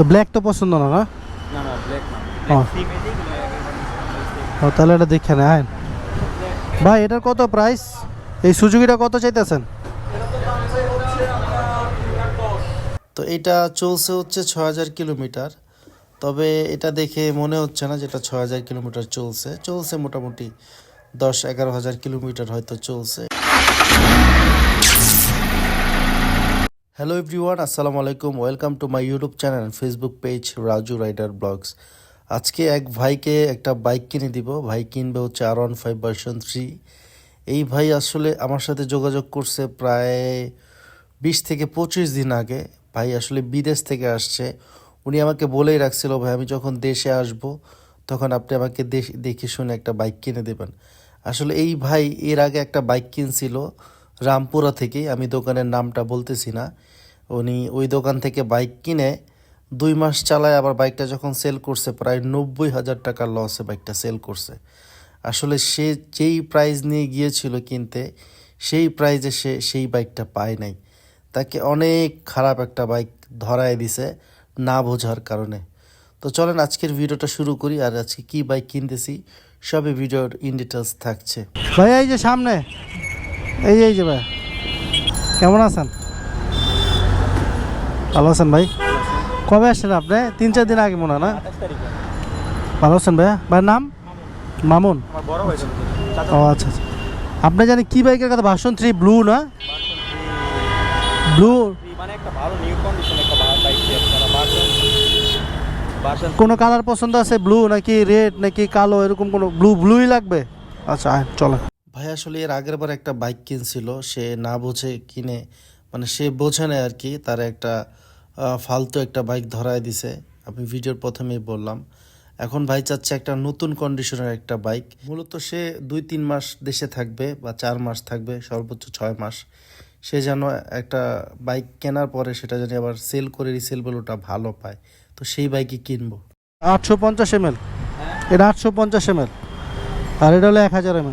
তো ব্ল্যাক তো পছন্দ না না? না না ব্ল্যাক না। ও। তাহলে এটা দেখে নেয় আইন ভাই এটার কত প্রাইস এই সুজুকিটা কত চাইতেছেন? তো এটা চলছে হচ্ছে ছ হাজার কিলোমিটার। তবে এটা দেখে মনে হচ্ছে না যেটা ছ হাজার কিলোমিটার চলছে। চলছে মোটামুটি দশ এগারো হাজার কিলোমিটার হয়তো চলছে। হ্যালো এভরিওয়ান আসসালামু আলাইকুম welcome to my YouTube channel Facebook page Raju rider vlogs আজকে এক ভাইকে একটা বাইক কিনে দিব। ভাই কিনবে হচ্ছে R one five version three এই ভাই আসলে আমার সাথে যোগাযোগ করছে প্রায় বিশ থেকে পঁচিশ দিন আগে। ভাই আসলে বিদেশ থেকে আসছে। উনি আমাকে বলেই রাখছিল, ভাই, আমি যখন দেশে আসব, তখন আপনি আমাকে দেশ, দেখে শুনে একটা বাইক কিনে দেবেন। আসলে এই ভাই এর আগে একটা বাইক কিনছিল। রামপুরা থেকেই আমি দোকানের নামটা বলতেছি না। উনি ওই দোকান থেকে বাইক কিনে দুই মাস চালায় আবার বাইকটা যখন সেল করছে, প্রায় নব্বই হাজার টাকার লসে বাইকটা সেল করছে। আসলে সে যেই প্রাইজ নিয়ে গিয়েছিল কিনতে, সেই প্রাইজে সে সেই বাইকটা পায় নাই। তাকে অনেক খারাপ একটা বাইক ধরায় দিছে না বোঝার কারণে। তো চলেন আজকের ভিডিওটা শুরু করি আর আজকে কি বাইক কিনতেছি, সবই ভিডিওর ইন ডিটেলস থাকছে। ভাই এই যে সামনে এই এই যে ভাই। কেমন আছেন? ভালো আছেন ভাই? কবে আসছেন আপনি? তিন, চার দিন আগে মনে হয় না? ভালো আছেন ভাইয়া? ভাইয়ের নাম? মামুন। ও আচ্ছা আচ্ছা। আপনি জানি কি বাইকের কথা? ভার্সন থ্রি ব্লু না? ব্লু। কোনো কালার পছন্দ আছে? ব্লু নাকি রেড নাকি কালো? এরকম কোনো ব্লু, ব্লুই লাগবে? আচ্ছা চলো ভাই, আসলে এর আগের বার একটা বাইক কিনছিল, সে না বোঝে কিনে মানে সে বোঝে না আর কি, তার একটা ফালতু একটা বাইক ধরায় দিছে। আমি ভিডিওর প্রথমেই বললাম। এখন ভাই চাচ্ছে একটা নতুন কন্ডিশনের একটা বাইক মূলত সে দুই তিন মাস দেশে থাকবে বা চার মাস থাকবে, সর্বোচ্চ ছয় মাস। সে যেন একটা বাইক কেনার পরে সেটা যেন আবার সেল করে রিসেল বলে ওটা ভালো পায়, তো সেই বাইকই কিনবো। আটশো পঞ্চাশ এম এটা আটশো পঞ্চাশ এম আর এটা হলো এক হাজার এম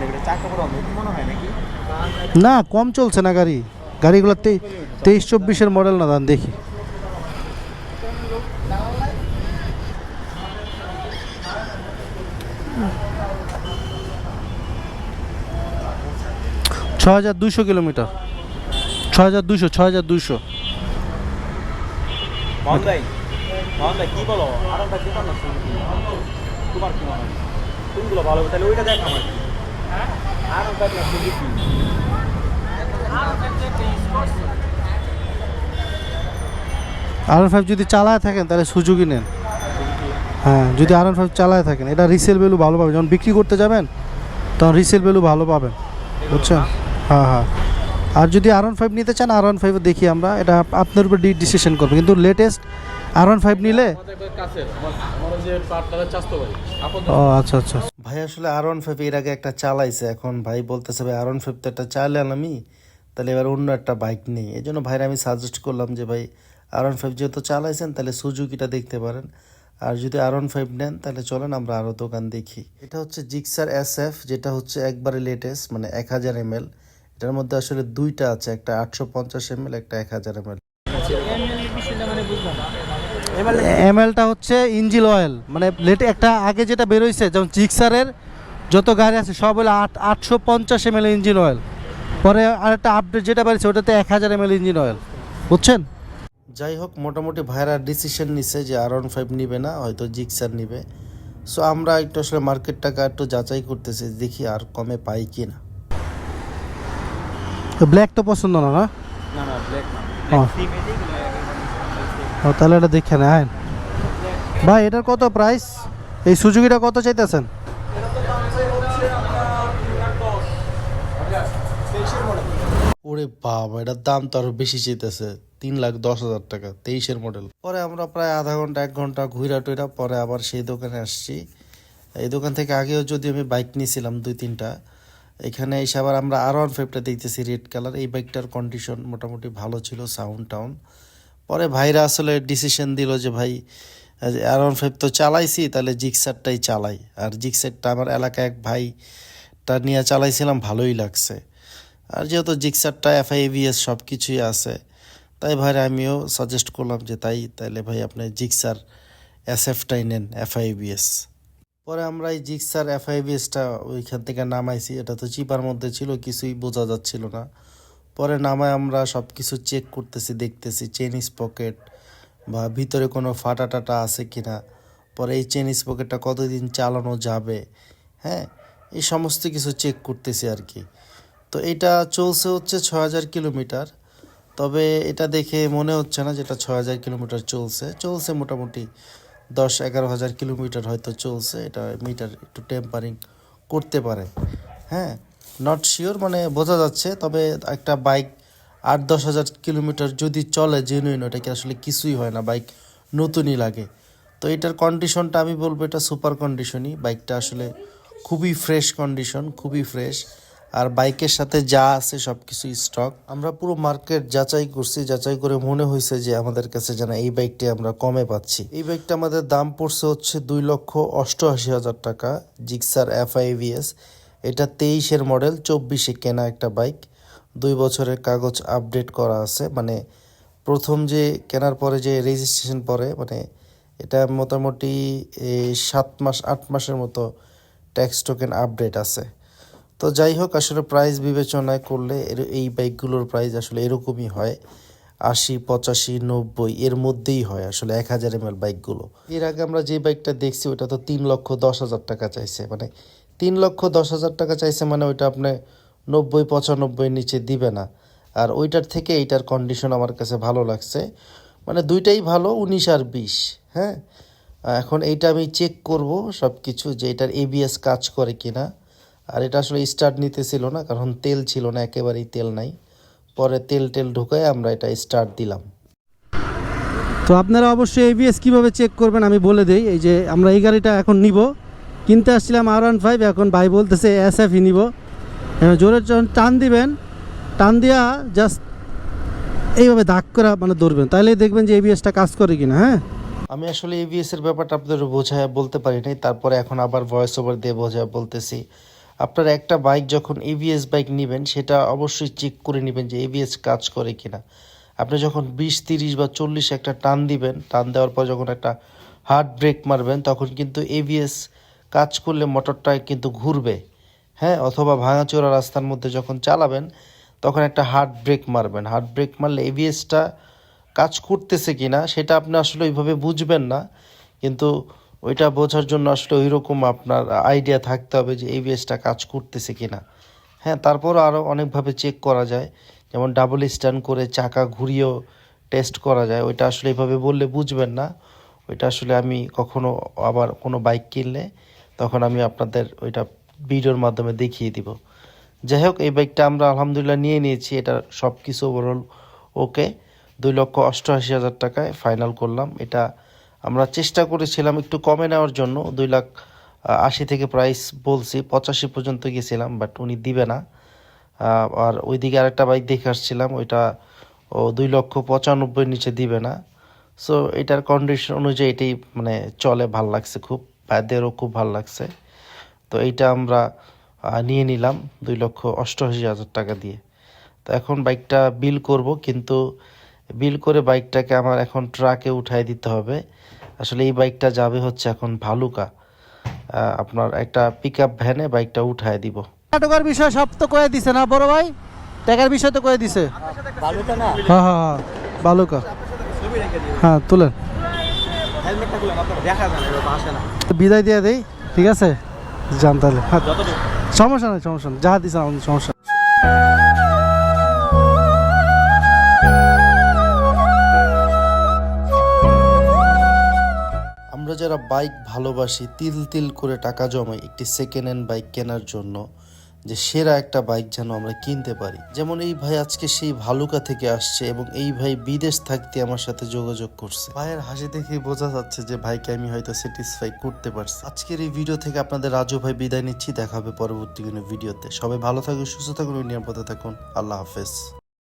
নাকি চাকা মনে হয় নাকি? না কম চলছে না গাড়ি। গাড়িগুলো তেইশ চব্বিশের মডেল না দান দেখি। ছ হাজার দুশো কিলোমিটার। ছ হাজার দুশো ছ হাজার দুশো কি বলো? তোমার কি কোনগুলো ভালো হবে? তাহলে ওইটা দেখ আমার। ভাই না সুজুকি আর ফাইভ যদি চালায় থাকেন তাহলে সুযোগই নেন। হ্যাঁ যদি আর ফাইভ চালায় থাকেন এটা রিসেল ভ্যালু ভালো পাবেন। যখন বিক্রি করতে যাবেন তখন রিসেল ভ্যালু ভালো পাবেন। বুঝছেন হ্যাঁ হ্যাঁ। আর যদি আর ওয়ান ফাইভ নিতে চান আর ওয়ান ফাইভ দেখি আমরা এটা আপনার উপর ডিসিশন করব। কিন্তু লেটেস্ট আর ওয়ান ফাইভ নিলে যে চাস্তো ভাই। ও আচ্ছা আচ্ছা। ভাই আসলে আর ওয়ান ফাইভ এর আগে একটা চালাইছে এখন ভাই বলতেছে ভাই আর ওয়ান ফাইভ তো একটা চালাম আমি তাহলে এবার অন্য একটা বাইক নেই। এই জন্য ভাইরা আমি সাজেস্ট করলাম যে ভাই আর ওয়ান ফাইভ যেহেতু চালাইছেন তাহলে সুজুকিটা দেখতে পারেন। আর যদি আর ওয়ান ফাইভ নেন তাহলে চলেন আমরা আরও দোকান দেখি। এটা হচ্ছে জিক্সার এস এফ যেটা হচ্ছে একবারে লেটেস্ট মানে এক হাজার এম এল এটার মধ্যে আসলে দুইটা আছে একটা আটশো পঞ্চাশ এম এল একটা এক হাজার এম এল এমএলটা হচ্ছে ইঞ্জিল অয়েল। মানে লেটে একটা আগে যেটা বেরোইছে যেমন জিক্সারের যত গাড়ি আছে সব হলো আট আটশো পঞ্চাশ এমএল ইঞ্জিন অয়েল। পরে আরেকটা আপডেট যেটা বেরিয়েছে ওটাতে এক হাজার এমএল ইঞ্জিন অয়েল। বুঝছেন? যাই হোক মোটামুটি ভাইরা ডিসিশন নিছে যে আর ওয়ান ফাইভ নিবে না হয়তো জিক্সার নিবে। সো আমরা একটু আসলে মার্কেটটাকে একটু যাচাই করতেছি দেখি আর কমে পাই কি না ব্ল্যাক তো পছন্দ না না? না না ব্ল্যাক না ও। ব্ল্যাক সিম এদিক ও তাহলে এটা দেখে নেন। ভাই, এটার কত প্রাইস এই সুজুকিটা কত চাইতেছেন? ওরে বাবা, এটার দাম তো আরও বেশি চাইতেছে। তিন লাখ দশ হাজার টাকা, তেইশের মডেল পরে আমরা প্রায় আধা ঘণ্টা, এক ঘণ্টা ঘুরা টুইরা পরে আবার সেই দোকানে আসছি। এই দোকান থেকে আগেও যদি আমি বাইক নিয়েছিলাম দুই, তিনটা, এখানে এসে আবার আমরা আর ওয়ান ফাইভটা দেখতেছি রেড কালার এই বাইকটার কন্ডিশন মোটামুটি ভালো ছিল সাউন্ড টাউন পরে ভাইরা আসলে ডিসিশন দিল যে ভাই আর ওয়ান ফাইভ তো চালাইছি, তাহলে জিক্সারটাই চালাই। আর জিক্সারটা আমার এলাকায় এক ভাইটা নিয়ে চালাইছিলাম, ভালোই লাগছে। আর যেহেতু জিক্সারটা এফআইভিএস সব কিছুই আছে, তাই ভাই আমিও সাজেস্ট করলাম যে তাই, তাইলে ভাই আপনি জিক্সার এস এফটাই নেন এফআইবিএস পরে আমরা এই জিক্সার এফআইবিএসটা ওইখান থেকে নামাইছি, এটা তো চিপার মধ্যে ছিল, কিছুই বোঝা যাচ্ছিল না। পরে নামায় আমরা সব কিছু চেক করতেছি, দেখতেছি চেনিস পকেট বা ভিতরে কোনো ফাটা টাটা আছে কি না পরে এই চেনিস পকেটটা কতদিন চালানো যাবে? হ্যাঁ এই সমস্ত কিছু চেক করতেছি আর কি তো এটা চলছে হচ্ছে ছ হাজার কিলোমিটার। তবে এটা দেখে মনে হচ্ছে না যেটা ছ হাজার কিলোমিটার চলছে। চলছে মোটামুটি দশ এগারো হাজার কিলোমিটার হয়তো চলছে। এটা মিটার একটু টেম্পারিং করতে পারে। হ্যাঁ নট শিওর মানে বোঝা যাচ্ছে, তবে একটা বাইক আট দশ হাজার কিলোমিটার যদি চলে জেনুইন ওটাকে আসলে কিছুই হয় না বাইক নতুনই লাগে। তো এটার কন্ডিশনটা আমি বলব, এটা সুপার কন্ডিশনই বাইকটা আসলে খুবই ফ্রেশ কন্ডিশন খুবই ফ্রেশ আর বাইকের সাথে যা আছে সব কিছু স্টক আমরা পুরো মার্কেট যাচাই করছি, যাচাই করে মনে হয়েছে যে আমাদের কাছে যেন এই বাইকটি আমরা কমে পাচ্ছি। এই বাইকটা আমাদের দাম পড়ছে হচ্ছে দুই লক্ষ অষ্টআশি হাজার টাকা জিক্সার এফআইভিএস এটা তেইশের মডেল, চব্বিশে কেনা একটা বাইক। দুই বছরের কাগজ আপডেট করা আছে মানে প্রথম যে কেনার পরে যে রেজিস্ট্রেশন পরে মানে এটা মোটামুটি সাত মাস, আট মাসের মতো ট্যাক্স টোকেন আপডেট আছে। তো যাই হোক, আসলে প্রাইস বিবেচনায় করলে এই বাইকগুলোর প্রাইস আসলে এরকমই হয়, আশি, পঁচাশি, নব্বই, এর মধ্যেই হয় আসলে এক হাজার এম বাইকগুলো। এর আগে আমরা যে বাইকটা দেখছি, ওটা তো তিন লক্ষ দশ হাজার টাকা চাইছে মানে তিন লক্ষ দশ হাজার টাকা চাইছে মানে ওইটা আপনি নব্বই, পঁচানব্বই নিচে দিবে না। আর ওইটার থেকে এইটার কন্ডিশন আমার কাছে ভালো লাগছে। মানে দুইটাই ভালো, উনিশ আর বিশ হ্যাঁ? এখন এইটা আমি চেক করব সব কিছু যে এটার এবিএস কাজ করে কি না আর এটা আসলে স্টার্ট নিতেছিল না, কারণ তেল ছিল না, একেবারেই তেল নাই। পরে তেল টেল ঢুকায় আমরা এটা স্টার্ট দিলাম। তো আপনারা অবশ্যই এবিএস কীভাবে চেক করবেন আমি বলে দিই, এই যে আমরা এই গাড়িটা এখন নিব। কিনতে আসছিলাম আর ওয়ান ফাইভ এখন ভাই বলতেছে এস এফ নিব। জোরে যখন টান দিবেন, টান দিয়া জাস্ট এইভাবে দাগ করা মানে ধরবেন। তাহলে দেখবেন যে এবিএসটা কাজ করে কিনা হ্যাঁ? আমি আসলে এবিএস এর ব্যাপারটা আপনাদের বোঝায় বলতে পারি নাই, তারপরে এখন আবার ভয়েস ওভার দিয়ে বোঝায় বলতেছি। আপনারা একটা বাইক যখন এবিএস বাইক নেবেন, সেটা অবশ্যই চেক করে নেবেন যে এবিএস কাজ করে কিনা। আপনি যখন বিশ, তিরিশ বা চল্লিশ একটা টান দিবেন, টান দেওয়ার পর যখন একটা হার্ড ব্রেক মারবেন, তখন কিন্তু এবিএস কাজ করলে মোটরটা কিন্তু ঘুরবে হ্যাঁ? অথবা ভাঙাচোরা রাস্তার মধ্যে যখন চালাবেন, তখন একটা হার্ড ব্রেক মারবেন। হার্ড ব্রেক মারলে এবিএসটা কাজ করতেছে কি না সেটা আপনি আসলে ওইভাবে বুঝবেন না। কিন্তু ওইটা বোঝার জন্য আসলে ওই রকম আপনার আইডিয়া থাকতে হবে যে এবিএসটা কাজ করতেছে কি না হ্যাঁ তারপর আরও অনেকভাবে চেক করা যায়। যেমন ডাবল স্ট্যান্ড করে চাকা ঘুরিয়েও টেস্ট করা যায়, ওইটা আসলে এইভাবে বললে বুঝবেন না। ওইটা আসলে আমি কখনো আবার কোনো বাইক কিনলে তখন আমি আপনাদের ওইটা ভিডিওর মাধ্যমে দেখিয়ে দিব। যাই হোক, এই বাইকটা আমরা আলহামদুলিল্লাহ নিয়ে নিয়েছি। এটা সব কিছু ওভারঅল ওকে দুই লক্ষ অষ্টআশি হাজার টাকায় ফাইনাল করলাম। এটা আমরা চেষ্টা করেছিলাম একটু কমে নেওয়ার জন্য। দুই লাখ আশি থেকে প্রাইস বলছি, পঁচাশি পর্যন্ত গেছিলাম বাট উনি দিবে না। আর ওইদিকে আরেকটা বাইক দেখে আসছিলাম, ওইটা ও দুই লক্ষ পঁচানব্বই নিচে দিবে না। সো এটার কন্ডিশন অনুযায়ী এটাই মানে চলে, ভালো লাগছে খুব। ভাইদেরও খুব ভালো লাগছে। তো এইটা আমরা নিয়ে নিলাম দুই লক্ষ অষ্টআশি হাজার টাকা দিয়ে। তো এখন বাইকটা বিল করব কিন্তু বিল করে বাইকটাকে আমার এখন ট্রাকে উঠাই দিতে হবে। আসলে এই বাইকটা যাবে হচ্ছে এখন ভালুকা। আপনার একটা পিক আপ ভ্যানে বাইকটা উঠায় দিব। টাকার বিষয় সব তো কয়ে দিছে না বড় ভাই? টাকার বিষয় তো কয়ে দিছে। ভালোটা না? হ্যাঁ হ্যাঁ হ্যাঁ দিও হ্যাঁ তুলেন। দেখা যায় না আসে না। বিদায় দিয়ে দেই ঠিক আছে? যান তাহলে হ্যাঁ। সমস্যা নেই সমস্যা নেই। যাহা দিছে আমাদের সমস্যা আমরা যারা বাইক ভালোবাসি তিল তিল করে টাকা জমাই একটি সেকেন্ড হ্যান্ড বাইক কেনার জন্য যে সেরা একটা বাইক যেন আমরা কিনতে পারি। যেমন এই ভাই আজকে সেই ভালুকা থেকে আসছে এবং এই ভাই বিদেশ থাকতে আমার সাথে যোগাযোগ করছে। ভাইয়ের হাসি দেখে বোঝা যাচ্ছে যে ভাইকে আমি হয়তো স্যাটিসফাই করতে পারছি। আজকের এই ভিডিও থেকে আপনাদের রাজু ভাই বিদায় নিচ্ছি। দেখাবে পরবর্তী কোনো ভিডিওতে সবাই ভালো থাকুন, সুস্থ থাকুন, নিরাপদে থাকুন। আল্লাহ হাফেজ।